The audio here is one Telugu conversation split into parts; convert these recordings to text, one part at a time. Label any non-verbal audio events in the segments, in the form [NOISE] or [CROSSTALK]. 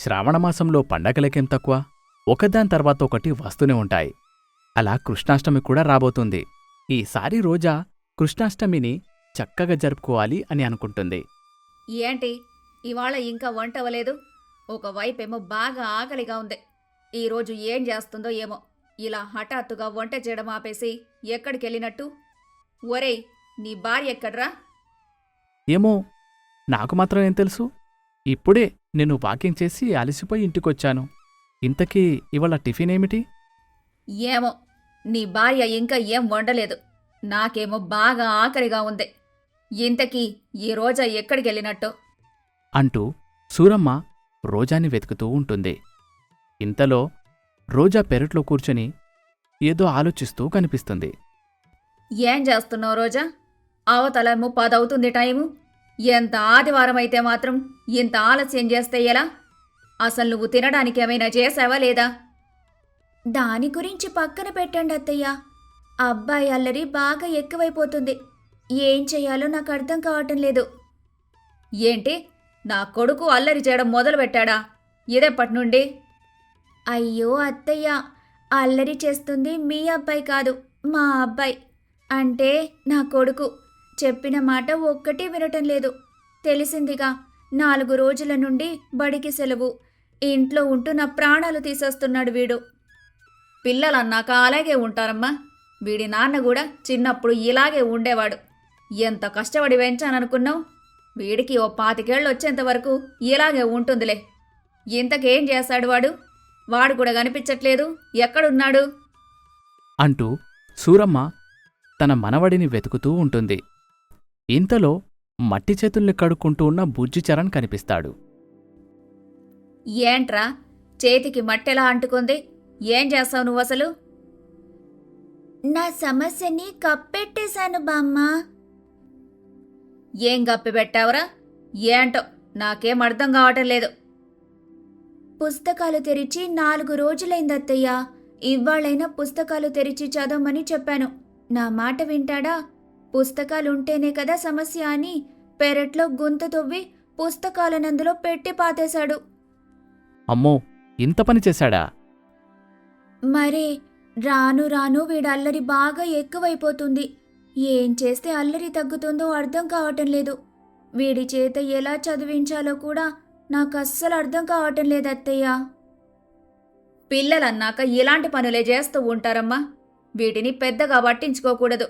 శ్రావణమాసంలో పండగలకేం తక్కువ? ఒకదాని తర్వాత ఒకటి వస్తూనే ఉంటాయి. అలా కృష్ణాష్టమి కూడా రాబోతుంది. ఈసారి రోజా కృష్ణాష్టమిని చక్కగా జరుపుకోవాలి అని అనుకుంటుంది. ఏంటి? ఇవాళ ఇంకా వంట అవ్వలేదు? ఒకవైపేమో బాగా ఆకలిగా ఉంది. ఈరోజు ఏం చేస్తుందో ఏమో. ఇలా హఠాత్తుగా వంట చేయడం ఆపేసి ఎక్కడికి వెళ్ళినట్టు ఒరేయ్ నీ భార్య ఎక్కడ్రా? ఏమో నాకు మాత్రం ఏం తెలుసు? ఇప్పుడే నేను వాకింగ్ చేసి అలసిపోయి ఇంటికొచ్చాను. ఇంతకీ ఇవాళ టిఫిన్ ఏమిటి ఏమో నీ భార్య ఇంకా ఏం వండలేదు. నాకేమో బాగా ఆకలిగా ఉంది. ఇంతకీ ఈ రోజా ఎక్కడికి వెళ్ళినట్టు అంటూ సూరమ్మ రోజాని వెతుకుతూ ఉంటుంది. ఇంతలో రోజా పెరట్లో కూర్చొని ఏదో ఆలోచిస్తూ కనిపిస్తుంది. ఏం చేస్తున్నావు రోజా? అవతలేమో పదవుతుంది టైము. ఎంత ఆదివారం అయితే మాత్రం ఇంత ఆలస్యం చేస్తే ఎలా? అసలు నువ్వు తినడానికి ఏమైనా చేసావా లేదా? దాని గురించి పక్కన పెట్టండి అత్తయ్య. అబ్బాయి అల్లరి బాగా ఎక్కువైపోతుంది. ఏం చెయ్యాలో నాకు అర్థం కావటం లేదు. ఏంటి? నా కొడుకు అల్లరి చేయడం మొదలుపెట్టాడా? ఇదెప్పటి నుండి? అయ్యో అత్తయ్య అల్లరి చేస్తుంది మీ అబ్బాయి కాదు మా అబ్బాయి. అంటే నా కొడుకు. చెప్పిన మాట ఒక్కటి వినటం లేదు. తెలిసిందిగా నాలుగు రోజుల నుండి బడికి సెలవు. ఇంట్లో ఉంటూ నా ప్రాణాలు తీసేస్తున్నాడు వీడు. పిల్లలన్నాక అలాగే ఉంటారమ్మా. వీడి నాన్న కూడా చిన్నప్పుడు ఇలాగే ఉండేవాడు. ఎంత కష్టపడి పెంచాననుకున్నావు? వీడికి ఓ పాతికేళ్ళు వచ్చేంత వరకు ఇలాగే ఉంటుందిలే. ఇంతకేం చేశాడు వాడు? వాడు కూడా కనిపించట్లేదు. ఎక్కడున్నాడు? అంటూ సూరమ్మ తన మనవడిని వెతుకుతూ ఉంటుంది. ఇంతలో మట్టి చేతుల్ని కడుక్కుంటూ ఉన్న బుజ్జి చరణ్ కనిపిస్తాడు. ఏంట్రా? చేతికి మట్టెలా అంటుకుంది? ఏం చేస్తావు నువ్వు అసలు? నా సమస్యని కప్పెట్టేశాను బామ్మ. ఏం గప్పి పెట్టావురా? ఏంటో నాకేం అర్థం కావటం లేదు. పుస్తకాలు తెరిచి నాలుగు రోజులైంది అత్తయ్య ఇవాళైనా పుస్తకాలు తెరిచి చదవమని చెప్పాను. నా మాట వింటాడా? పుస్తకాలుంటేనే కదా సమస్య అని పెరట్లో గుంత తవ్వి పుస్తకాలనందులో పెట్టి పాతేశాడు. అమ్మో ఇంత పని చేశాడా? మరే రాను రాను వీడి అల్లరి బాగా ఎక్కువైపోతుంది. ఏం చేస్తే అల్లరి తగ్గుతుందో అర్థం కావటం లేదు. వీడి చేత ఎలా చదివించాలో కూడా నాకు అస్సలు అర్థం కావటం లేదు అత్తయ్య పిల్లలన్నాక ఇలాంటి పనులే చేస్తూ ఉంటారమ్మా. వీటిని పెద్దగా పట్టించుకోకూడదు.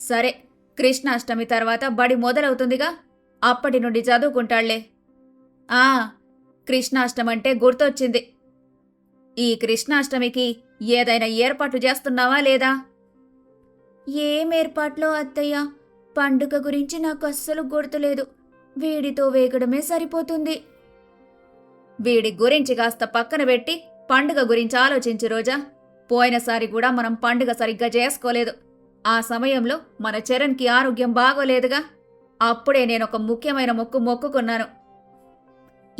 సరే కృష్ణాష్టమి తర్వాత బడి మొదలవుతుందిగా. అప్పటి నుండి చదువుకుంటాళ్ళే. ఆ కృష్ణాష్టమంటే గుర్తొచ్చింది. ఈ కృష్ణాష్టమికి ఏదైనా ఏర్పాట్లు చేస్తున్నావా లేదా? ఏం ఏర్పాట్లో అత్తయ్య? పండుగ గురించి నాకు అస్సలు గుర్తులేదు. వీడితో వేగడమే సరిపోతుంది. వీడి గురించి కాస్త పక్కన పెట్టి పండుగ గురించి ఆలోచించు రోజా. పోయినసారి కూడా మనం పండుగ సరిగ్గా చేసుకోలేదు. ఆ సమయంలో మన చరణ్కి ఆరోగ్యం బాగోలేదుగా? అప్పుడే నేను ఒక ముఖ్యమైన మొక్కు మొక్కుకున్నాను.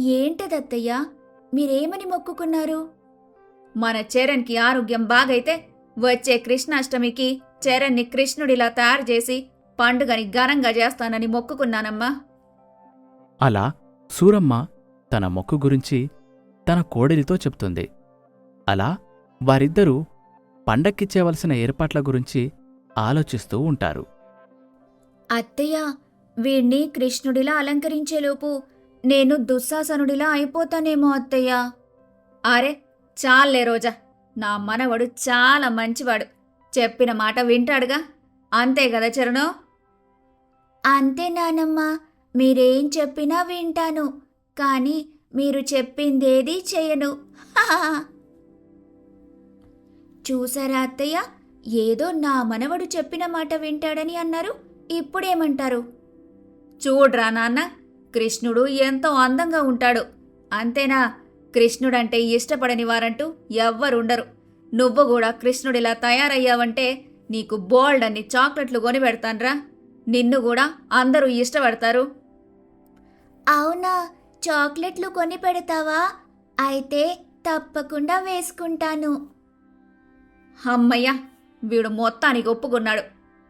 ఏంటదత్తయ్యా? మీరేమని మొక్కుకున్నారు? మన చరణ్కి ఆరోగ్యం బాగైతే వచ్చే కృష్ణాష్టమికి చరణ్ని కృష్ణుడిలా తయారు చేసి పండుగని ఘనంగా చేస్తానని మొక్కుకున్నానమ్మా. అలా సూరమ్మ తన మొక్కు గురించి తన కోడలితో చెప్తుంది. అలా వారిద్దరూ పండక్కిచ్చేవలసిన ఏర్పాట్ల గురించి ఆలోచిస్తూ ఉంటారు. అత్తయ్య వీణ్ణి కృష్ణుడిలా అలంకరించేలోపు నేను దుశ్శాసనుడిలా అయిపోతానేమో అత్తయ్య. అరే చాలే రోజా నా మనవడు చాలా మంచివాడు. చెప్పిన మాట వింటాడుగా? అంతే కదా చరణు? అంతే నానమ్మా మీరేం చెప్పినా వింటాను కానీ మీరు చెప్పిందేది చేయను. [LAUGHS] చూసారా అత్తయ్య ఏదో నా మనవడు చెప్పిన మాట వింటాడని అన్నారు. ఇప్పుడేమంటారు? చూడ్రా నాన్న కృష్ణుడు ఎంతో అందంగా ఉంటాడు. అంతేనా? కృష్ణుడంటే ఇష్టపడని వారంటూ ఎవ్వరుండరు. నువ్వు కూడా కృష్ణుడిలా తయారయ్యావంటే నీకు బోల్డ్ అన్ని చాక్లెట్లు కొని పెడతాన్రా. నిన్ను కూడా అందరూ ఇష్టపడతారు. అవునా? చాక్లెట్లు కొని పెడతావా? అయితే తప్పకుండా వేసుకుంటాను. అమ్మయ్య వీడు మొత్తానికి ఒప్పుకున్నాడు.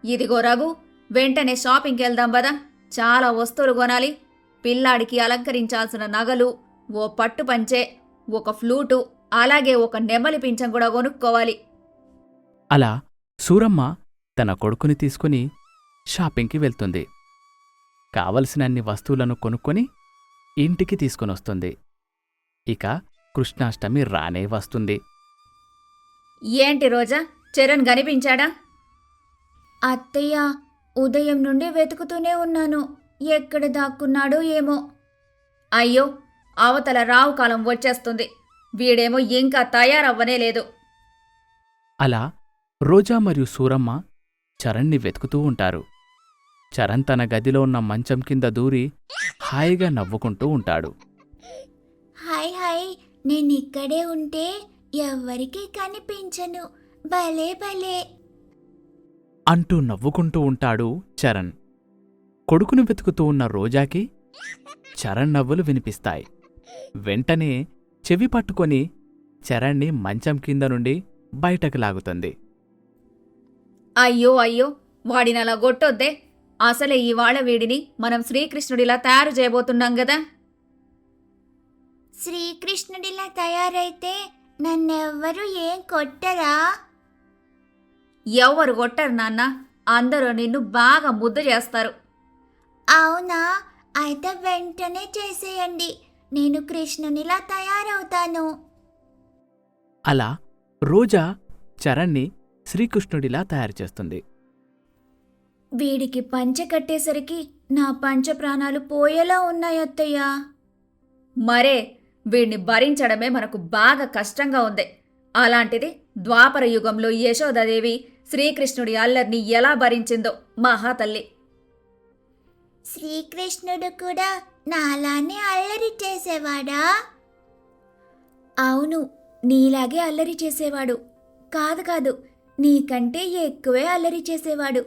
ఇదిగో రఘు వెంటనే షాపింగ్కి వెళ్దాం పదా. చాలా వస్తువులు కొనాలి. పిల్లాడికి అలంకరించాల్సిన నగలు ఓ పట్టు పంచే ఒక ఫ్లూటు అలాగే ఒక నెమలి పింఛం కూడా కొనుక్కోవాలి. అలా సూరమ్మ తన కొడుకుని తీసుకుని షాపింగ్కి వెళ్తుంది. కావలసినన్ని వస్తువులను కొనుక్కొని ఇంటికి తీసుకొనొస్తుంది. ఇక కృష్ణాష్టమి రానే వస్తుంది. ఏంటి రోజా? చరణ్ కనిపించాడా అత్తయ్య ఉదయం నుండి వెతుకుతూనే ఉన్నాను. ఎక్కడ దాక్కున్నాడో ఏమో. అయ్యో అవతల రావు కాలం వచ్చేస్తుంది. వీడేమో ఇంకా తయారవ్వనే లేదు. అలా రోజా మరియు సూరమ్మ చరణ్ని వెతుకుతూ ఉంటారు. చరణ్ తన గదిలో ఉన్న మంచం కింద దూరి హాయిగా నవ్వుకుంటూ ఉంటాడు. హాయ్ హాయ్ నేను ఇక్కడే ఉంటే ఎవ్వరికీ కనిపించను. భలే భలే. అంటూ నవ్వుకుంటూ ఉంటాడు చరణ్. కొడుకును వెతుకుతూ ఉన్న రోజాకి చరణ్ నవ్వులు వినిపిస్తాయి. వెంటనే చెవి పట్టుకొని చరణ్ని మంచం కింద నుండి బయటకు లాగుతుంది. అయ్యో అయ్యో వాడినలా గొట్టొద్దే అసలే ఇవాళ వీడిని మనం శ్రీకృష్ణుడిలా తయారు చేయబోతున్నాం కదా శ్రీకృష్ణుడిలా తయారైతే నన్నెవ్వరూ ఏం కొట్టరా? ఎవ్వరు కొట్టరు నాన్న? అందరూ నిన్ను బాగా ముద్ద చేస్తారు. అవునా? అయితే వెంటనే చేసేయండి. నేను కృష్ణునిలా తయారవుతాను. అలా రోజా చరణ్ని శ్రీకృష్ణుడిలా తయారు చేస్తుంది. వీడికి పంచె కట్టేసరికి నా పంచ ప్రాణాలు పోయేలా ఉన్నాయి అత్తయ్య. మరే వీడిని భరించడమే మనకు బాగా కష్టంగా ఉంది. అలాంటిది ద్వాపర యుగంలో యశోదాదేవి శ్రీకృష్ణుడి అల్లర్ని ఎలా భరించిందో మహాతల్లి. శ్రీకృష్ణుడు కూడా నాలానే అల్లరి చేసేవాడా? అవును నీలాగే అల్లరి చేసేవాడు. కాదు కాదు నీకంటే ఎక్కువే అల్లరి చేసేవాడు.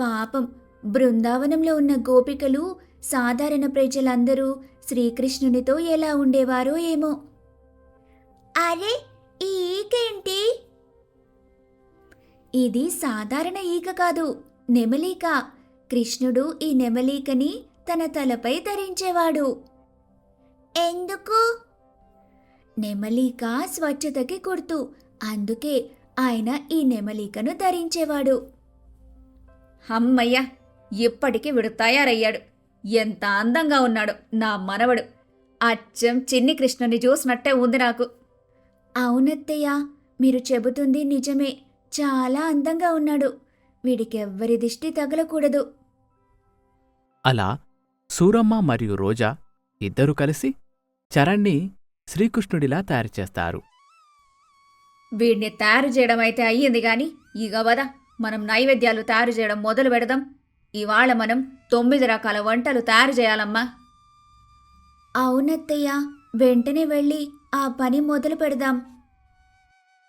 పాపం బృందావనంలో ఉన్న గోపికలు సాధారణ ప్రజలందరూ శ్రీకృష్ణునితో ఎలా ఉండేవారో ఏమో. అరే ఈకేంటి? ఇది సాధారణ ఈక కాదు నెమలీక. కృష్ణుడు ఈ నెమలీకని తన తలపై ధరించేవాడు. ఎందుకు? నెమలీక స్వచ్ఛతకి గుర్తు అందుకే ఆయన ఈ నెమలీకను ధరించేవాడు. అమ్మయ్య ఇప్పటికి వీడు తయారయ్యాడు. ఎంత అందంగా ఉన్నాడు నా మనవడు. అచ్చం చిన్ని కృష్ణుని చూసినట్టే ఉంది నాకు. అవునత్తయ్య మీరు చెబుతుంది నిజమే. చాలా అందంగా ఉన్నాడు. వీడికెవ్వరి దిష్టి తగలకూడదు. అలా సూరమ్మ మరియు రోజా ఇద్దరూ కలిసి చరణ్ని శ్రీకృష్ణుడిలా తయారు చేస్తారు. వీడిని తయారు చేయడం అయితే అయ్యింది గాని ఇక వద మనం నైవేద్యాలు తయారు చేయడం మొదలు పెడదాం. ఇవాళ మనం తొమ్మిది రకాల వంటలు తయారు చేయాలమ్మా. అవునత్తయ్య వెంటనే వెళ్ళి ఆ పని మొదలు పెడదాం.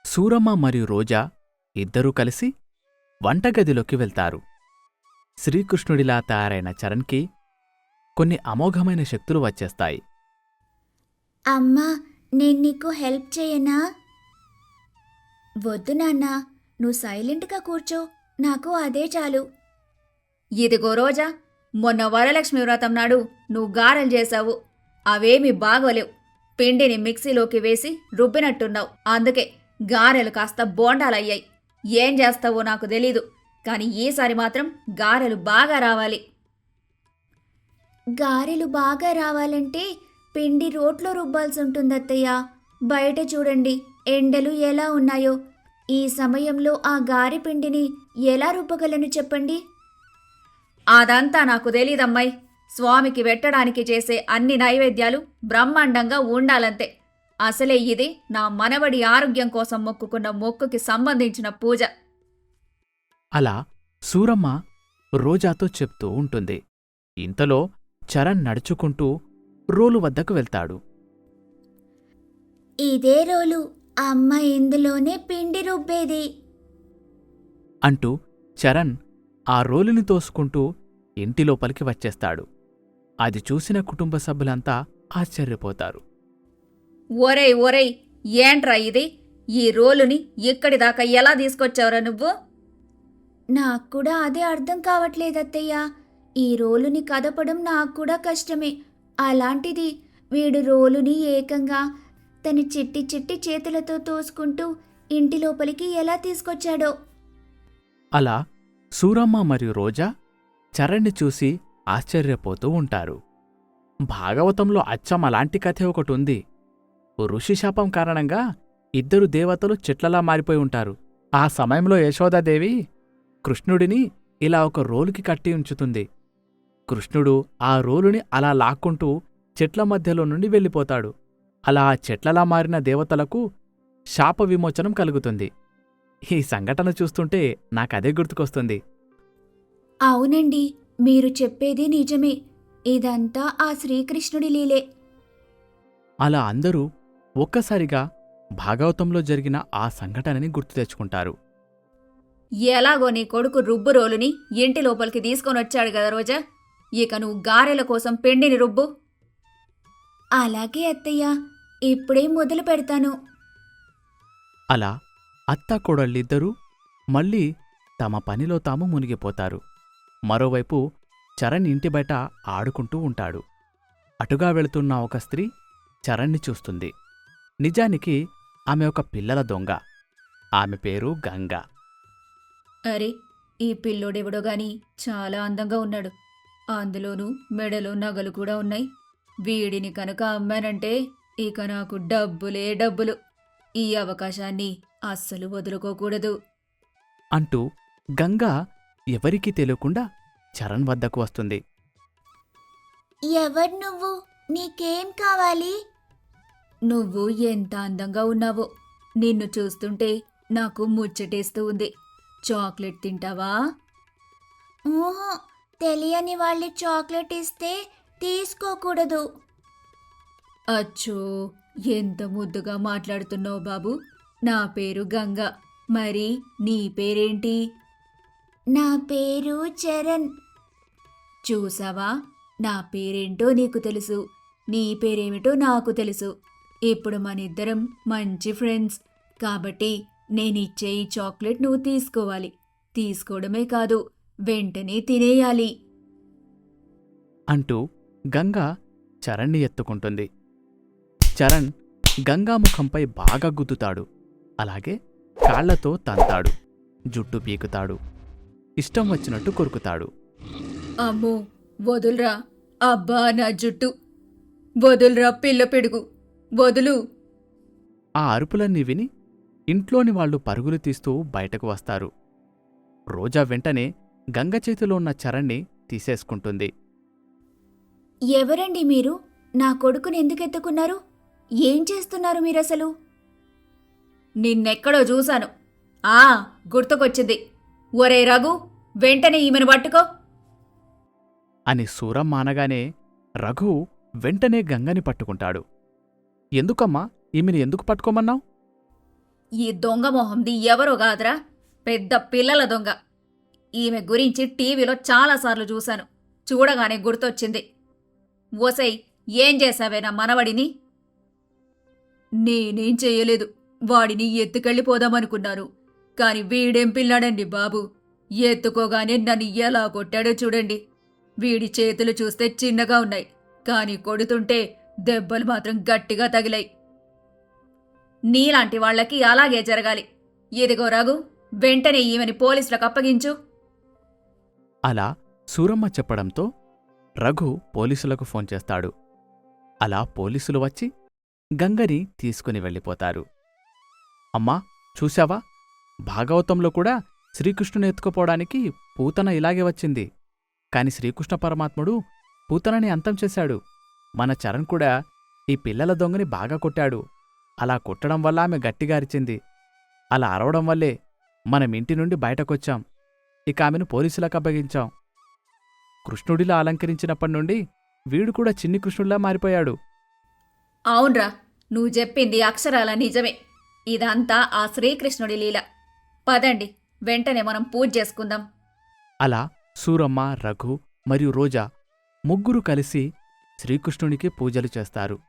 సూరమ్మ మరియు రోజా ఇద్దరూ కలిసి వంటగదిలోకి వెళ్తారు. శ్రీకృష్ణుడిలా తయారైన చరణ్కి కొన్ని అమోఘమైన శక్తులు వచ్చేస్తాయి. అమ్మా నేను నీకు హెల్ప్ చేయనా? వద్దు నాన్న నువ్వు సైలెంట్గా కూర్చో నాకు అదే చాలు. ఇదిగో రోజా మొన్న వరలక్ష్మి వ్రతం నాడు నువ్వు గారెలు చేశావు. అవేమీ బాగోలేవు. పిండిని మిక్సీలోకి వేసి రుబ్బినట్టున్నావు. అందుకే గారెలు కాస్త బోండాలయ్యాయి. ఏం చేస్తావో నాకు తెలీదు. కానీ ఈసారి మాత్రం గారెలు బాగా రావాలి. గారెలు బాగా రావాలంటే పిండి రోట్లో రుబ్బాల్సి ఉంటుంది అత్తయ్య బయట చూడండి ఎండలు ఎలా ఉన్నాయో. ఈ సమయంలో ఆ గారె పిండిని ఎలా రుబ్బగలను చెప్పండి? అదంతా నాకు తెలీదమ్మాయి. స్వామికి పెట్టడానికి చేసే అన్ని నైవేద్యాలు బ్రహ్మాండంగా ఉండాలంతే. అసలే ఇది నా మనవడి ఆరోగ్యం కోసం మొక్కుకున్న మొక్కుకి సంబంధించిన పూజ. అలా సూరమ్మ రోజాతో చెప్తూ ఉంటుంది. ఇంతలో చరణ్ నడుచుకుంటూ రోలు వద్దకు వెళ్తాడు. ఇదే రోలు అమ్మ ఇందులోనే పిండి రుబ్బేది. అంటూ చరణ్ ఆ రోలుని తోసుకుంటూ ఇంటి లోపలికి వచ్చేస్తాడు. అది చూసిన కుటుంబ సభ్యులంతా ఆశ్చర్యపోతారు. ఒరేయ్ ఒరేయ్ ఏంట్రా ఇది? ఈ రోలుని ఇక్కడి దాకా ఎలా తీసుకొచ్చావురా నువ్వు? నాకు కూడా అదే అర్థం కావట్లేదు అత్తయ్య ఈ రోలుని కదపడం నాకు కూడా కష్టమే. అలాంటిది వీడు రోలుని ఏకంగా తన చిట్టి చిట్టి చేతులతో తోసుకుంటూ ఇంటి లోపలికి ఎలా తీసుకొచ్చాడో. అలా సూరమ్మ మరియు రోజా చరణ్ని చూసి ఆశ్చర్యపోతూ ఉంటారు. భాగవతంలో అచ్చం అలాంటి కథే ఒకటి ఉంది. ఋషి శాపం కారణంగా ఇద్దరు దేవతలు చెట్లలా మారిపోయి ఉంటారు. ఆ సమయంలో యశోదాదేవి కృష్ణుడిని ఇలా ఒక రోలుకి కట్టి ఉంచుతుంది. కృష్ణుడు ఆ రోలుని అలా లాక్కుంటూ చెట్ల మధ్యలో నుండి వెళ్ళిపోతాడు. అలా ఆ చెట్లలా మారిన దేవతలకు శాప విమోచనం కలుగుతుంది. ఈ సంఘటన చూస్తుంటే నాకదే గుర్తుకొస్తుంది. అవునండి మీరు చెప్పేది నిజమే. ఇదంతా ఆ శ్రీకృష్ణుడి లీలే. అలా అందరూ ఒక్కసారిగా భాగవతంలో జరిగిన ఆ సంఘటనని గుర్తు తెచ్చుకుంటారు. ఎలాగో నీ కొడుకు రుబ్బు రోలుని ఇంటి లోపలికి తీసుకొని వచ్చాడు కదా రోజా. ఇక నువ్వు గారెల కోసం పిండిని రుబ్బు. అలాగే అత్తయ్య ఇప్పుడే మొదలు పెడతాను. అలా అత్త కోడళ్ళిద్దరూ మళ్ళీ తమ పనిలో తాము మునిగిపోతారు. మరోవైపు చరణ్ ఇంటి బయట ఆడుకుంటూ ఉంటాడు. అటుగా వెళుతున్న ఒక స్త్రీ చరణ్ని చూస్తుంది. నిజానికి ఆమె ఒక పిల్లల దొంగ. ఆమె పేరు గంగా. అరే ఈ పిల్లోడెవడో గాని చాలా అందంగా ఉన్నాడు. అందులోనూ మెడలో నగలు కూడా ఉన్నాయి. వీడిని కనుక అమ్మానంటే ఇక నాకు డబ్బులే డబ్బులు. ఈ అవకాశాన్ని అస్సలు వదులుకోకూడదు. అంటూ గంగా ఎవరికీ తెలియకుండా చరణ్ వద్దకు వస్తుంది. ఎవరు నువ్వు? నీకేం కావాలి? నువ్వు ఎంత అందంగా ఉన్నావో. నిన్ను చూస్తుంటే నాకు ముచ్చటేస్తూ ఉంది. చాక్లెట్ తింటావా? ఊహు తెలియని వాళ్ళు చాక్లెట్ ఇస్తే తీసుకోకూడదు. అచ్చో ఎంత ముద్దుగా మాట్లాడుతున్నావు బాబు. నా పేరు గంగ. మరి నీ పేరేంటి? నా పేరు చరణ్. చూసావా? నా పేరేంటో నీకు తెలుసు. నీ పేరేమిటో నాకు తెలుసు. ఇప్పుడు మనిద్దరం మంచి ఫ్రెండ్స్. కాబట్టి నేనిచ్చే ఈ చాక్లెట్ నువ్వు తీసుకోవాలి. తీసుకోవడమే కాదు వెంటనే తినేయాలి. అంటూ గంగా చరణ్ని ఎత్తుకుంటుంది. చరణ్ గంగా ముఖంపై బాగా గుద్దుతాడు. అలాగే కాళ్ళతో తంతాడు. జుట్టు పీకుతాడు. ఇష్టం వచ్చినట్టు కొరుకుతాడు. అమ్మో వదులురా. అబ్బా నా జుట్టు. వదులురా పిల్ల పెడుగు. వదులు. ఆ అరుపులన్నీ విని ఇంట్లోని వాళ్ళు పరుగులు తీస్తూ బయటకు వస్తారు. రోజా వెంటనే గంగ చేతిలో ఉన్న చరణ్ని తీసేసుకుంటుంది. ఎవరండి మీరు? నా కొడుకుని ఎందుకు ఎత్తుకున్నారు? ఏం చేస్తున్నారు మీరసలు? నిన్నెక్కడో చూశాను. ఆ గుర్తుకొచ్చింది. ఒరే రఘు వెంటనే ఈమెను పట్టుకో. అని సూరం మానగానే రఘు వెంటనే గంగని పట్టుకుంటాడు. ఎందుకమ్మా? ఈమెను ఎందుకు పట్టుకోమన్నావు? ఈ దొంగ మొహంది ఎవరో కాదురా? పెద్ద పిల్లల దొంగ. ఈమె గురించి టీవీలో చాలాసార్లు చూశాను. చూడగానే గుర్తొచ్చింది. ఓసై ఏం చేశావే నా మనవడిని? నేనేం చేయలేదు. వాడిని ఎత్తుకెళ్ళిపోదామనుకున్నాను. కాని వీడేం పిల్లాడండి బాబు? ఎత్తుకోగానే నన్ను ఎలా కొట్టాడో చూడండి. వీడి చేతులు చూస్తే చిన్నగా ఉన్నాయి. కాని కొడుతుంటే దెబ్బలు మాత్రం గట్టిగా తగిలాయి. నీలాంటి వాళ్ళకి అలాగే జరగాలి. ఇదిగో రఘు వెంటనే ఈమెని పోలీసులకు అప్పగించు. అలా సూరమ్మ చెప్పడంతో రఘు పోలీసులకు ఫోన్ చేస్తాడు. అలా పోలీసులు వచ్చి గంగని తీసుకుని వెళ్ళిపోతారు. అమ్మా చూశావా? భాగవతంలో కూడా శ్రీకృష్ణుని ఎత్తుకుపోవడానికి పూతన ఇలాగే వచ్చింది. కాని శ్రీకృష్ణ పరమాత్ముడు పూతనని అంతం చేశాడు. మన చరణ్ కూడా ఈ పిల్లల దొంగని బాగా కొట్టాడు. అలా కొట్టడం వల్ల ఆమె గట్టిగా అరిచింది. అలా అరవడం వల్లే మనం ఇంటి నుండి బయటకొచ్చాం. ఇక ఆమెను పోలీసులకు అప్పగించాం. కృష్ణుడిలా అలంకరించినప్పటి నుండి వీడు కూడా చిన్ని కృష్ణుడిలా మారిపోయాడు. అవునరా నువ్వు చెప్పింది అక్షరాల నిజమే. ఇదంతా ఆ శ్రీకృష్ణుడి లీల. పదండి వెంటనే మనం పూజ చేసుకుందాం. అలా సూరమ్మ రఘు మరియు రోజా ముగ్గురు కలిసి శ్రీకృష్ణునికి పూజలు చేస్తారు.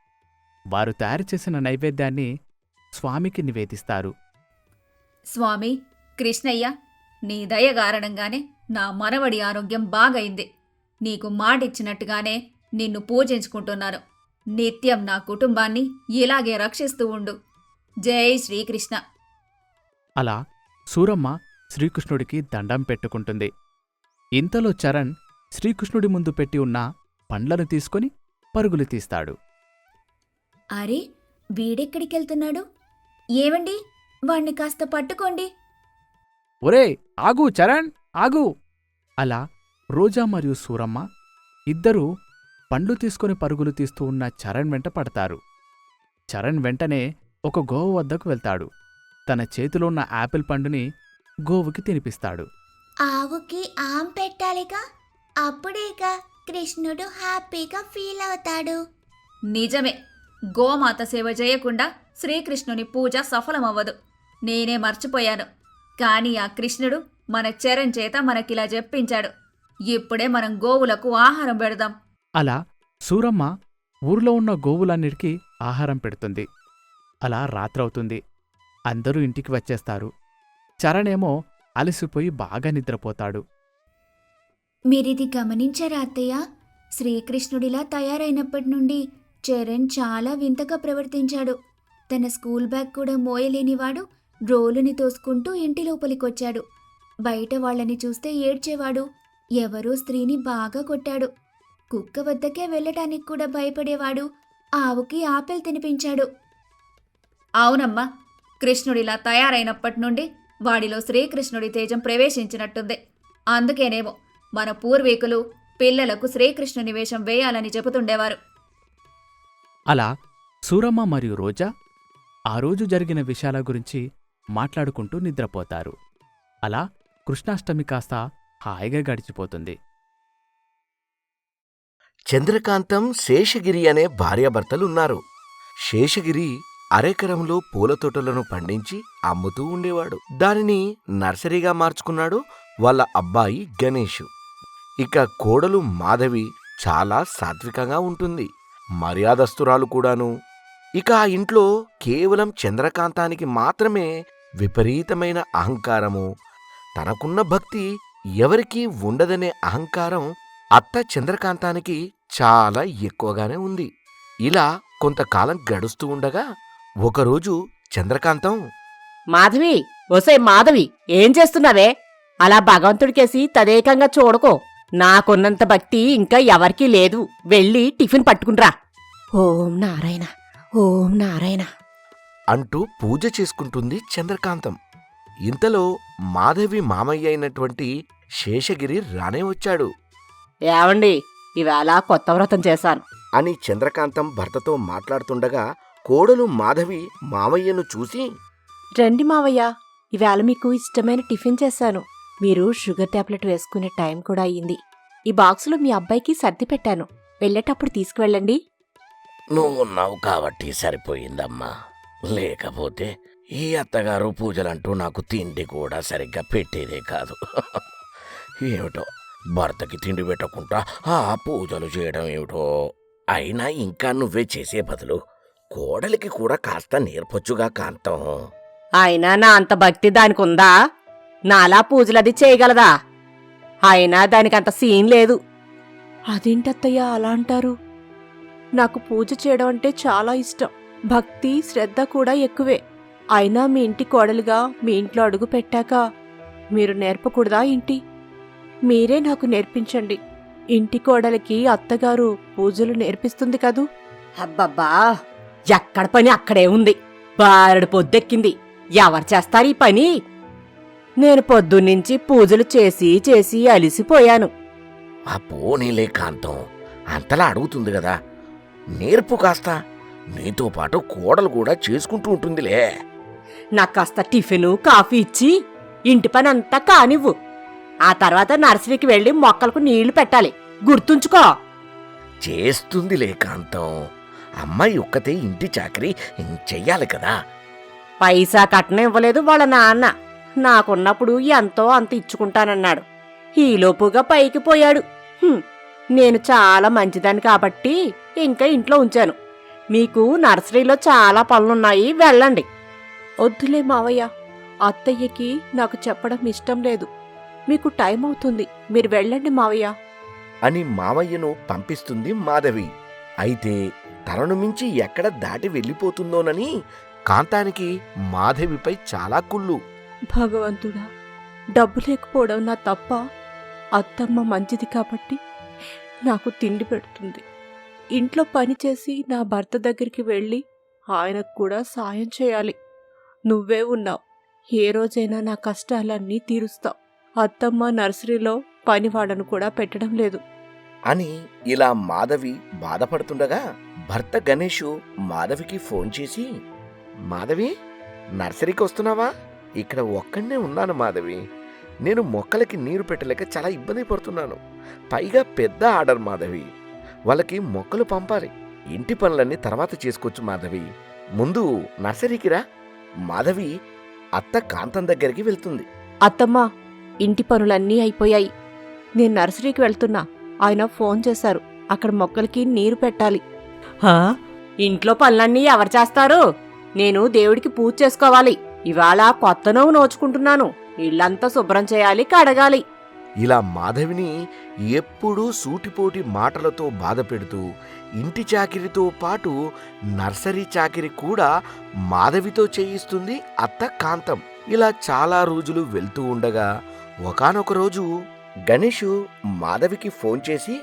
వారు తయారు చేసిన నైవేద్యాన్ని స్వామికి నివేదిస్తారు. స్వామి కృష్ణయ్య నీ దయ కారణంగానే నా మనవడి ఆరోగ్యం బాగైంది. నీకు మాటిచ్చినట్టుగానే నిన్ను పూజించుకుంటున్నాను. నిత్యం నా కుటుంబాన్ని ఇలాగే రక్షిస్తూ ఉండు. జై శ్రీకృష్ణ. అలా సూరమ్మ శ్రీకృష్ణుడికి దండం పెట్టుకుంటుంది. ఇంతలో చరణ్ శ్రీకృష్ణుడి ముందు పెట్టి ఉన్న పండ్లను తీసుకొని పరుగులు తీస్తాడు. అరే వీడెక్కడికెళ్తున్నాడు? ఏమండి వాణ్ణి కాస్త పట్టుకోండి. ఒరే ఆగు చరణ్ ఆగు. అలా రోజా మరియు సూరమ్మ ఇద్దరూ పండ్లు తీసుకొని పరుగులు తీస్తూ ఉన్న చరణ్ వెంట పడతారు. చరణ్ వెంటనే ఒక గోవు వద్దకు వెళ్తాడు. తన చేతిలో ఉన్న యాపిల్ పండుని గోవుకి తినిపిస్తాడు. ఆవుకి ఆమ్ పెట్టాలిగా? అప్పుడేగా? కృష్ణుడు హ్యాపీగా ఫీల్ అవుతాడు. నిజమే. గోమాత సేవ చేయకుండా శ్రీకృష్ణుని పూజ సఫలమవ్వదు. నేనే మర్చిపోయాను. కానీ ఆ కృష్ణుడు మన చరణ్ చేత మనకిలా చెప్పించాడు ఇప్పుడే మనం గోవులకు ఆహారం పెడదాం. అలా సూరమ్మ ఊర్లో ఉన్న గోవులన్నిటికీ ఆహారం పెడుతుంది. అలా రాత్రవుతుంది. అందరూ ఇంటికి వచ్చేస్తారు. చరణేమో అలసిపోయి బాగా నిద్రపోతాడు. మీరిది గమనించారా అత్తయ్య? శ్రీకృష్ణుడిలా తయారైనప్పటి నుండి చరణ్ చాలా వింతగా ప్రవర్తించాడు. తన స్కూల్ బ్యాగ్ కూడా మోయలేనివాడు రోలుని తోసుకుంటూ ఇంటి లోపలికొచ్చాడు. బయట వాళ్ళని చూస్తే ఏడ్చేవాడు ఎవరో స్త్రీని బాగా కొట్టాడు. కుక్క వద్దకే వెళ్ళటానికి కూడా భయపడేవాడు ఆవుకి ఆపిల్ తినిపించాడు. అవునమ్మా కృష్ణుడిలా తయారైనప్పటి నుండి వాడిలో శ్రీకృష్ణుడి తేజం ప్రవేశించినట్టుంది. అందుకేనేమో మన పూర్వీకులు పిల్లలకు శ్రీకృష్ణుని వేషం వేయాలని చెబుతుండేవారు. అలా సూరమ్మ మరియు రోజా ఆ రోజు జరిగిన విషయాల గురించి మాట్లాడుకుంటూ నిద్రపోతారు. అలా కృష్ణాష్టమి కాస్త హాయిగా గడిచిపోతుంది. చంద్రకాంతం శేషగిరి అనే భార్యాభర్తలున్నారు. శేషగిరి అరెకరంలో పూల తోటలను పండించి అమ్ముతూ ఉండేవాడు. దానిని నర్సరీగా మార్చుకున్నాడు వాళ్ళ అబ్బాయి గణేష్. ఇక కోడలు మాధవి చాలా సాత్వికంగా ఉంటుంది. మర్యాదస్తురాలు కూడాను. ఇక ఆ ఇంట్లో కేవలం చంద్రకాంతానికి మాత్రమే విపరీతమైన అహంకారము. తనకున్న భక్తి ఎవరికీ ఉండదనే అహంకారం అత్త చంద్రకాంతానికి చాలా ఎక్కువగానే ఉంది. ఇలా కొంతకాలం గడుస్తూ ఉండగా ఒకరోజు చంద్రకాంతం మాధవి ఒసే మాధవి ఏం చేస్తున్నావే? అలా భగవంతుడికేసి తదేకంగా చూడకో. నాకున్నంత భక్తి ఇంకా ఎవరికీ లేదు. వెళ్ళి టిఫిన్ పట్టుకునిరా ఓం నారాయణ ఓం నారాయణ. అంటూ పూజ చేసుకుంటుంది చంద్రకాంతం. ఇంతలో మాధవి మామయ్య అయినటువంటి శేషగిరి రానే వచ్చాడు. ఏవండి ఇవాళ కొత్త వ్రతం చేశాను. అని చంద్రకాంతం భర్తతో మాట్లాడుతుండగా కోడలు మాధవి మామయ్యను చూసి రండి మావయ్య ఇవాళ మీకు ఇష్టమైన టిఫిన్ చేశాను. మీరు షుగర్ టాబ్లెట్ వేసుకునే టైం కూడా అయ్యింది. ఈ బాక్సులో మీ అబ్బాయికి సర్ది పెట్టాను. వెళ్ళేటప్పుడు తీసుకువెళ్ళండి. నువ్వు ఉన్నావు కాబట్టి సరిపోయిందమ్మా. లేకపోతే ఈ అత్తగారు పూజలంటూ నాకు తిండి కూడా సరిగ్గా పెట్టేదే కాదు. [LAUGHS] ఏమిటో? భర్తకి తిండి పెట్టకుండా ఆ పూజలు చేయడం ఏమిటో? అయినా ఇంకా నువ్వే చేసే బదులు కోడలికి కూడా కాస్త నేర్పొచ్చుగా కాంతం. అయినా నా అంత భక్తి దానికి ఉందా నాలా పూజలది చేయగలదా? అయినా దానికి అంత సీన్ లేదు. అదేంటత్తయ్య అలా అంటారు? నాకు పూజ చేయడం అంటే చాలా ఇష్టం. భక్తి శ్రద్ధ కూడా ఎక్కువే. అయినా మీ ఇంటి కోడలుగా మీ ఇంట్లో అడుగు పెట్టాక మీరు నేర్పకూడదా ఇంటి మీరే నాకు నేర్పించండి. ఇంటి కోడలికి అత్తగారు పూజలు నేర్పిస్తుంది కదూ? అబ్బబ్బా! ఎక్కడ పని అక్కడే ఉంది. బారడు పొద్దెక్కింది. ఎవరు చేస్తారు ఈ పని? నేను పొద్దున్నుంచి పూజలు చేసి చేసి అలిసిపోయాను. ఆ పోనీలే కాంతం. అంతలా అడుగుతుంది కదా. నేర్పు కాస్త. నీతో పాటు కోడలు కూడా చేసుకుంటూ ఉంటుందిలే. నాకు కాస్త టిఫిను కాఫీ ఇచ్చి ఇంటి పని అంతా కానివ్వు. ఆ తర్వాత నర్సరీకి వెళ్ళి మొక్కలకు నీళ్ళు పెట్టాలి. గుర్తుంచుకో. చేస్తుందిలే కాంతం. అమ్మాయి ఒక్కతే ఇంటి చాకరీ చెయ్యాలి కదా. పైసా కట్నం ఇవ్వలేదు వాళ్ళ నాన్న. నాకున్నప్పుడు ఎంతో అంత ఇచ్చుకుంటానన్నాడు. ఈలోపుగా పైకి పోయాడు. నేను చాలా మంచిదాన్ని కాబట్టి ఇంకా ఇంట్లో ఉంచాను. మీకు నర్సరీలో చాలా పనులున్నాయి వెళ్ళండి. వద్దులే మావయ్య అత్తయ్యకి నాకు చెప్పడం ఇష్టం లేదు. మీకు టైం అవుతుంది మీరు వెళ్ళండి మావయ్య. అని మామయ్యను పంపిస్తుంది మాధవి. అయితే తనను మించి ఎక్కడ దాటి వెళ్ళిపోతుందోనని కాంతానికి మాధవిపై చాలా కుళ్ళు. భగవంతుడా డబ్బు లేకపోవడం నా తప్ప అత్తమ్మ మంచిది కాబట్టి నాకు తిండి పెడుతుంది. ఇంట్లో పని చేసి నా భర్త దగ్గరికి వెళ్ళి ఆయనకు కూడా సాయం చేయాలి. నువ్వే ఉన్నావు. ఏ రోజైనా నా కష్టాలన్నీ తీరుస్తావు అత్తమ్మ నర్సరీలో పనివాడను కూడా పెట్టడం లేదు. అని ఇలా మాధవి బాధపడుతుండగా భర్త గణేషు మాధవికి ఫోన్ చేసి మాధవి నర్సరీకి వస్తున్నావా? ఇక్కడ ఒక్కడనే ఉన్నాను మాధవి. నేను మొక్కలకి నీరు పెట్టలేక చాలా ఇబ్బంది పడుతున్నాను. పైగా పెద్ద ఆర్డర్ మాధవి. వాళ్ళకి మొక్కలు పంపాలి. ఇంటి పనులన్నీ తర్వాత చేసుకోవచ్చు మాధవి. ముందు నర్సరీకి రా. మాధవి అత్త కాంతం దగ్గరికి వెళ్తుంది. అత్తమ్మ ఇంటి పనులన్నీ అయిపోయాయి. నేను నర్సరీకి వెళ్తున్నా. ఆయన ఫోన్ చేశారు. అక్కడ మొక్కలకి నీరు పెట్టాలి. ఇంట్లో పనులన్నీ ఎవరు చేస్తారు? నేను దేవుడికి పూజ చేసుకోవాలి. ఇవాళ కొత్త నోవు నోచుకుంటున్నాను. ఇల్లంతా శుభ్రం చేయాలి కడగాలి. ఇలా మాధవిని ఎప్పుడూ సూటిపోటి మాటలతో బాధపెడుతూ ఇంటి చాకిరితో పాటు నర్సరీ చాకిరి కూడా మాధవితో చేయిస్తుంది అత్త కాంతం. ఇలా చాలా రోజులు వెళ్తూ ఉండగా ఒకానొక రోజు గణేషు మాధవికి ఫోన్ చేసి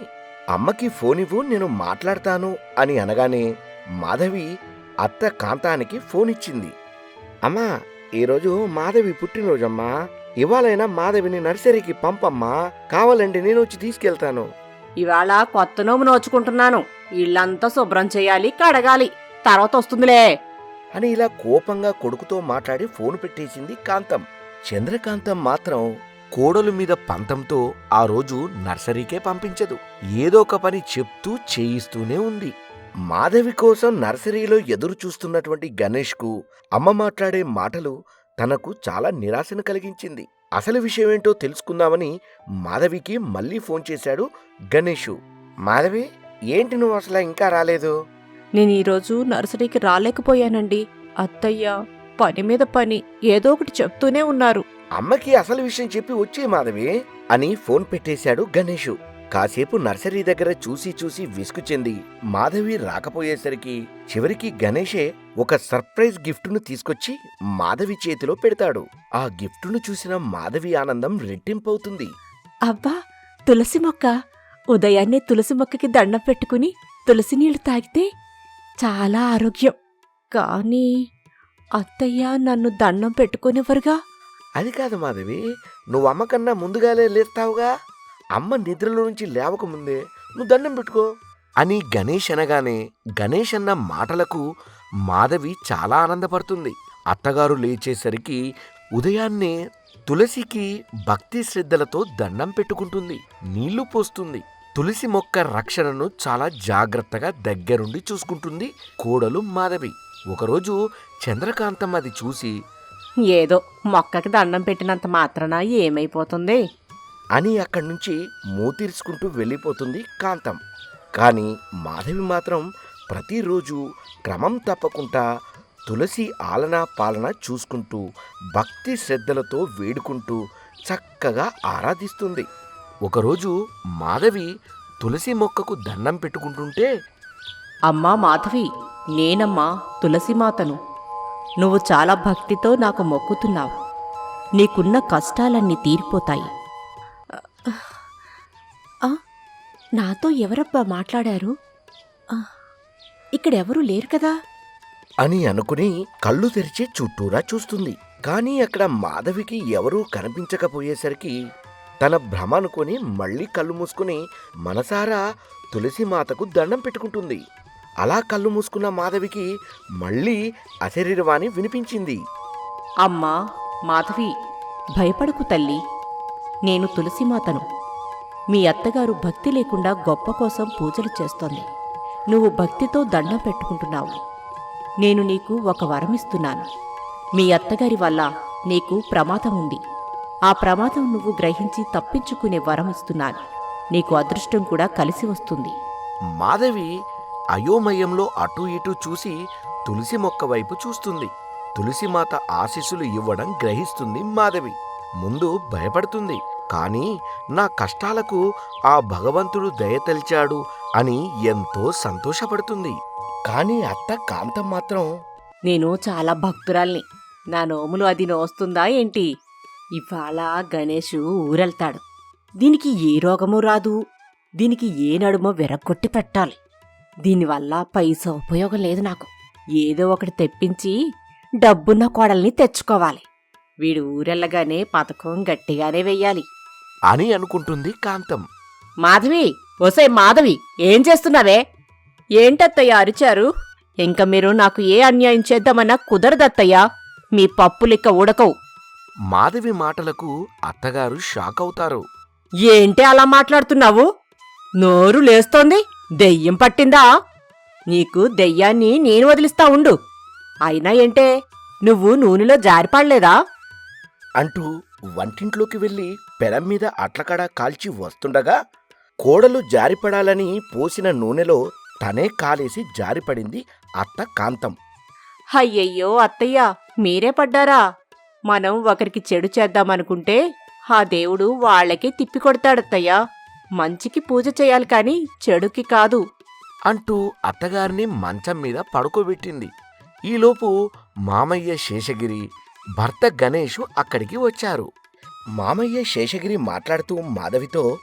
అమ్మకి ఫోన్ ఇవ్వు నేను మాట్లాడతాను అని అనగానే మాధవి అత్త కాంతానికి ఫోన్ ఇచ్చింది. అమ్మా ఈరోజు మాధవి పుట్టినరోజమ్మా. ఇవాళైనా మాధవిని నర్సరీకి పంపమ్మా. కావాలంటే నేను వచ్చి తీసుకెళ్తాను. ఇవాళ కొత్త నవ్వు నోచుకుంటున్నాను. ఇల్లంతా శుభ్రం చేయాలి కడగాలి. తర్వాత వస్తుందిలే. అని ఇలా కోపంగా కొడుకుతో మాట్లాడి ఫోన్ పెట్టేసింది కాంతం. చంద్రకాంతం మాత్రం కోడలు మీద పంతంతో ఆ రోజు నర్సరీకే పంపించదు. ఏదో ఒక పని చెప్తూ చేయిస్తూనే ఉంది. మాధవి కోసం నర్సరీలో ఎదురు చూస్తున్నటువంటి గణేష్కు అమ్మ మాట్లాడే మాటలు తనకు చాలా నిరాశను కలిగించింది. అసలు విషయమేంటో తెలుసుకుందామని మాధవికి మళ్ళీ ఫోన్ చేశాడు గణేషు. మాధవి ఏంటి నువ్వు అసలు ఇంకా రాలేదు? నేను ఈరోజు నర్సరీకి రాలేకపోయానండి. అత్తయ్య పని మీద పని ఏదో ఒకటి చెప్తూనే ఉన్నారు. అమ్మకి అసలు విషయం చెప్పి వచ్చే మాధవి అని ఫోన్ పెట్టేశాడు గణేషు. కాసేపు నర్సరీ దగ్గర చూసి చూసి విసుగు చెంది మాధవి రాకపోయేసరికి చివరికి గణేషే ఒక సర్ప్రైజ్ గిఫ్టును తీసుకొచ్చి మాధవి చేతిలో పెడతాడు. ఆ గిఫ్టును చూసిన మాధవి ఆనందం రెట్టింపవుతుంది. అబ్బా తులసి మొక్క. ఉదయాన్నే తులసి మొక్కకి దండం పెట్టుకుని తులసి నీళ్ళు తాగితే చాలా ఆరోగ్యం. కానీ అత్తయ్య నన్ను దండం పెట్టుకునేవరుగా అది కాదు మాధవి నువ్వు అమ్మకన్నా ముందుగాలే లేస్తావుగా? అమ్మ నిద్రలో నుంచి లేవకముందే నువ్వు దండం పెట్టుకో అని గణేష్ అనగానే గణేష్ అన్న మాటలకు మాధవి చాలా ఆనందపడుతుంది. అత్తగారు లేచేసరికి ఉదయాన్నే తులసికి భక్తి శ్రద్ధలతో దండం పెట్టుకుంటుంది. నీళ్ళు పోస్తుంది. తులసి మొక్క రక్షణను చాలా జాగ్రత్తగా దగ్గరుండి చూసుకుంటుంది కోడలు మాధవి. ఒకరోజు చంద్రకాంతం అది చూసి ఏదో మొక్కకి దండం పెట్టినంత మాత్రాన ఏమైపోతుంది? అని అక్కడి నుంచి మూతీర్చుకుంటూ వెళ్ళిపోతుంది కాంతం. కానీ మాధవి మాత్రం ప్రతిరోజు క్రమం తప్పకుండా తులసి ఆలన పాలన చూసుకుంటూ భక్తి శ్రద్ధలతో వేడుకుంటూ చక్కగా ఆరాధిస్తుంది. ఒకరోజు మాధవి తులసి మొక్కకు దండం పెట్టుకుంటుంటే అమ్మా మాధవి నేనమ్మా తులసి మాతను. నువ్వు చాలా భక్తితో నాకు మొక్కుతున్నావు. నీకున్న కష్టాలన్నీ తీరిపోతాయి. నాతో ఎవరబ్బా మాట్లాడారు? ఇక్కడెవరూ లేరు కదా? అని అనుకుని కళ్ళు తెరిచి చుట్టూరా చూస్తుంది. కానీ అక్కడ మాధవికి ఎవరూ కనిపించకపోయేసరికి తన భ్రమ అనుకొని మళ్ళీ కళ్ళు మూసుకుని మనసారా తులసి మాతకు దండం పెట్టుకుంటుంది. అలా కళ్ళు మూసుకున్న మాధవికి మళ్ళీ అశరీరవాణి వినిపించింది. అమ్మా మాధవి భయపడకు తల్లి. నేను తులసిమాతను. మీ అత్తగారు భక్తి లేకుండా గొప్ప కోసం పూజలు చేస్తోంది. నువ్వు భక్తితో దండం పెట్టుకుంటున్నావు. నేను నీకు ఒక వరమిస్తున్నాను మీ అత్తగారి వల్ల నీకు ప్రమాదం ఉంది. ఆ ప్రమాదం నువ్వు గ్రహించి తప్పించుకునే వరం ఇస్తున్నాను. నీకు అదృష్టం కూడా కలిసి వస్తుంది. మాధవి అయోమయంలో అటూ ఇటూ చూసి తులసి మొక్క వైపు చూస్తుంది. తులసి మాత ఆశీస్సులు ఇవ్వడం గ్రహిస్తుంది మాధవి. ముందు భయపడుతుంది. కానీ నా కష్టాలకు ఆ భగవంతుడు దయతలిచాడు అని ఎంతో సంతోషపడుతుంది. కానీ అత్త కాంతం మాత్రం నేను చాలా భక్తురాల్ని. నా నోములు అది నోస్తుందా ఏంటి? ఇవాళ గణేషు ఊరెళ్తాడు. దీనికి ఏ రోగము రాదు. దీనికి ఏ నడుమో వెరగొట్టి పెట్టాలి. దీనివల్ల పైసా ఉపయోగం లేదు నాకు. ఏదో ఒకటి తెప్పించి డబ్బున్న కోడల్ని తెచ్చుకోవాలి. వీడు ఊరెళ్ళగానే పథకం గట్టిగానే వెయ్యాలి. అని అనుకుంటుంది కాంతం. మాధవి ఓసే మాధవి ఏం చేస్తున్నావే? ఏంటత్తయ్య అరిచారు? ఇంక మీరు నాకు ఏ అన్యాయం చేద్దామన్నా కుదరదత్తయ్యా. మీ పప్పులిక్క ఉడకవు మాధవి మాటలకు అత్తగారు షాక్ అవుతారు ఏంటి అలా మాట్లాడుతున్నావు? నోరు లేస్తోంది దెయ్యం పట్టిందా? నీకు దెయ్యాన్ని నేను వదిలిస్తా ఉండు. అయినా ఏంటే నువ్వు నూనెలో జారిపడలేదా? అంటూ వంటింట్లోకి వెళ్ళి పెరం మీద అట్లకడ కాల్చి వస్తుండగా కోడలు జారిపడాలని పోసిన నూనెలో తనే కాలేసి జారిపడింది అత్త కాంతం. అయ్యయ్యో అత్తయ్య మీరే పడ్డారా? మనం ఒకరికి చెడు చేద్దామనుకుంటే ఆ దేవుడు వాళ్ళకే తిప్పి కొడతాడత్తయ్యా మంచికి పూజ చేయాలి కాని చెడుకి కాదు. అంటూ అత్తగారిని మంచం మీద పడుకోబెట్టింది. ఈలోపు మామయ్య శేషగిరి భర్త గణేష్ అక్కడికి వచ్చారు. మామయ్య శేషగిరి మాట్లాడుతూ మాధవితో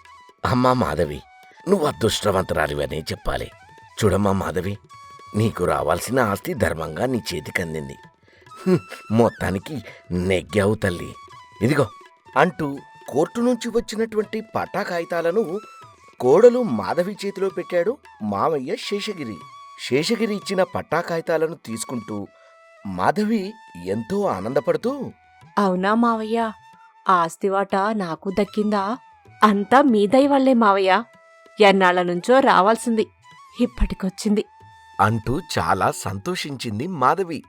అమ్మా మాధవి నువ్వు అదృష్టవంతరాలివనే చెప్పాలి. చూడమ్మా మాధవి నీకు రావాల్సిన ఆస్తి ధర్మంగా నీ చేతికి అందింది. మొత్తానికి నెగ్గావు తల్లి. ఇదిగో అంటూ కోర్టు నుంచి వచ్చినటువంటి పట్టా కాగితాలను కోడలు మాధవి చేతిలో పెట్టాడు మామయ్య శేషగిరి. శేషగిరి ఇచ్చిన పట్టా కాగితాలను తీసుకుంటూ మాధవి ఎంతో ఆనందపడుతూ అవునా మావయ్య? ఆస్తివాట నాకు దక్కిందా? అంతా మీ వల్లే మావయ్య. ఎన్నాళ్ళ నుంచో రావాల్సింది. ఇప్పటికొచ్చింది. అంటూ చాలా సంతోషించింది మాధవి.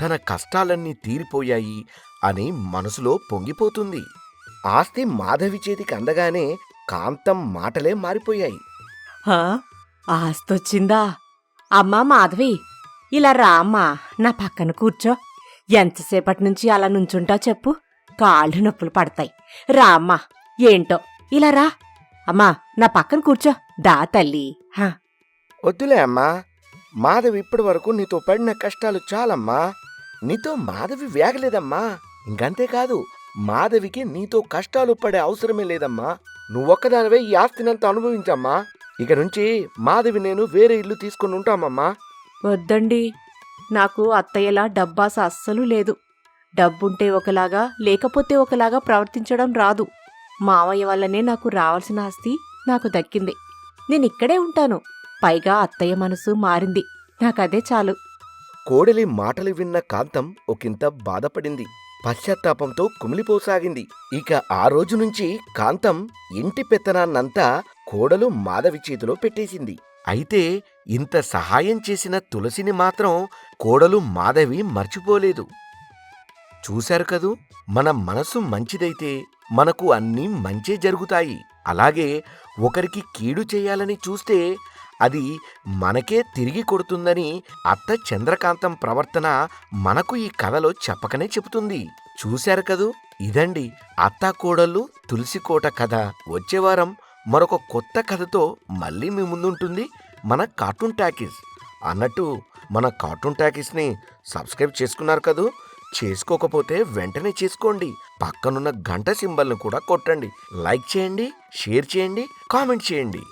తన కష్టాలన్నీ తీరిపోయాయి అని మనసులో పొంగిపోతుంది. ఆస్తి మాధవి చేతికి అందగానే కాంతం మాటలే మారిపోయాయి. ఆస్తొచ్చిందా? అమ్మా మాధవి! ఇలా రా అమ్మా నా పక్కన కూర్చో. ఎంతసేపటి నుంచి అలా నుంచుంటా చెప్పు? కాళ్ళు నొప్పులు పడతాయి. రా అమ్మా ఏంటో? ఇలా రా. అమ్మా నా పక్కన కూర్చో. దా తల్లి. హా. వద్దులే అమ్మా. మాధవి ఇప్పటి వరకు నీతో పడిన కష్టాలు చాలమ్మా. నీతో మాధవి వేగలేదమ్మా. ఇంకంతేకాదు మాధవికి నీతో కష్టాలు పడే అవసరమే లేదమ్మా. నువ్వొక్కదానివే ఈ ఆస్తినంత అనుభవించమ్మా. ఇక నుంచి మాధవి నేను వేరే ఇల్లు తీసుకుని ఉంటామమ్మా. వద్దండి. నాకు అత్తయ్యలా డబ్బాస అస్సలు లేదు. డబ్బుంటే ఒకలాగా లేకపోతే ఒకలాగా ప్రవర్తించడం రాదు. మావయ్య వల్లనే నాకు రావాల్సిన ఆస్తి నాకు దక్కింది. నేను ఇక్కడే ఉంటాను. పైగా అత్తయ్య మనసు మారింది. నాకదే చాలు. కోడలి మాటలు విన్న కాంతం ఒకంత బాధపడింది. పశ్చాత్తాపంతో కుమిలిపోసాగింది. ఇక ఆ రోజు నుంచి కాంతం ఇంటి పెత్తనాన్నంతా కోడలు మాధవి చేతిలో పెట్టేసింది. అయితే ఇంత సహాయం చేసిన తులసిని మాత్రం కోడలు మాధవి మర్చిపోలేదు. చూశారు కదూ మన మనసు మంచిదైతే మనకు అన్నీ మంచే జరుగుతాయి. అలాగే ఒకరికి కీడు చేయాలని చూస్తే అది మనకే తిరిగి కొడుతుందని అత్త చంద్రకాంతం ప్రవర్తన మనకు ఈ కథలో చెప్పకనే చెబుతుంది. చూశారు కదూ ఇదండి అత్తా కోడళ్ళు తులసికోట కథ. వచ్చేవారం మరొక కొత్త కథతో మళ్ళీ మీ ముందుంటుంది మన కార్టూన్ టాకీస్ అన్నట్టు మన కార్టూన్ టాకీస్ని సబ్స్క్రైబ్ చేసుకున్నారు కదూ? చేసుకోకపోతే వెంటనే చేసుకోండి. పక్కనున్న గంట సింబల్ను కూడా కొట్టండి. లైక్ చేయండి షేర్ చేయండి కామెంట్ చేయండి.